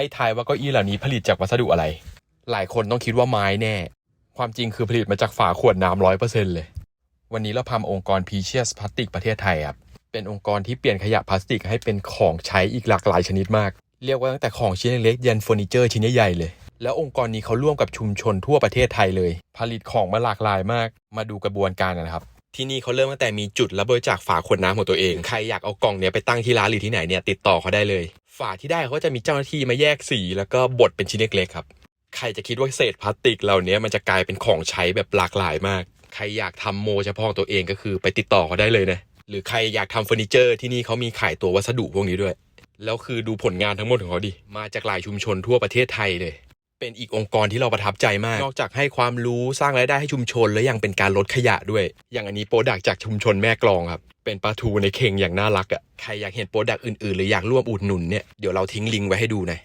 ให้ทายว่าเก้าอี้เหล่านี้ผลิตจากวัสดุอะไร หลายคนต้องคิดว่าไม้แน่ ความจริงคือผลิตมาจากฝาขวดน้ำร้อยเปอร์เซ็นต์เลย วันนี้เราพามาองค์กร p ีเชียสพลาสติกประเทศไทยครับ เป็นองค์กรที่เปลี่ยนขยะพลาสติกให้เป็นของใช้อีกหลากหลายชนิดมาก เรียกว่าตั้งแต่ของชิ้นเล็กๆยันเฟอร์นิเจอร์ชิ้นใหญ่เลย แล้วองค์กรนี้เขาร่วมกับชุมชนทั่วประเทศไทยเลย ผลิตของมาหลากหลายมาก มาดูกระบวนการนนะครับที่นี่เขาเริ่มตั้งแต่มีจุดรับบริจาคฝาขวดน้ำของตัวเอง ใครอยากเอากล่องเนี้ยไปตั้งที่ร้านหรือที่ไหนเนี่ยติดต่อเขาได้เลย ฝาที่ได้เขาจะมีเจ้าหน้าที่มาแยกสี แล้วก็บดเป็นชิ้นเล็กๆครับ ใครจะคิดว่าเศษพลาสติกเหล่านี้มันจะกลายเป็นของใช้แบบหลากหลายมาก ใครอยากทำโมเฉพาะของตัวเองก็คือไปติดต่อเขาได้เลยนะหรือใครอยากทำเฟอร์นิเจอร์ที่นี่เขามีขายตัววัสดุพวกนี้ด้วย แล้วคือดูผลงานทั้งหมดของเขาดิ มาจากหลายชุมชนทั่วประเทศไทยเลย เป็นอีกองค์กรที่เราประทับใจมาก นอกจากให้ความรู้สร้างรายได้ให้ชุมชน แล้วยังเป็นการลดขยะด้วย อย่างอันนี้โปรดักจากชุมชนแม่กลองครับ เป็นปลาทูในเข่งอย่างน่ารักอะ่ะ ใครอยากเห็นโปรดักอื่นๆ หรืออยากร่วมอุดหนุนเนี่ย เดี๋ยวเราทิ้งลิงก์ไว้ให้ดูนะ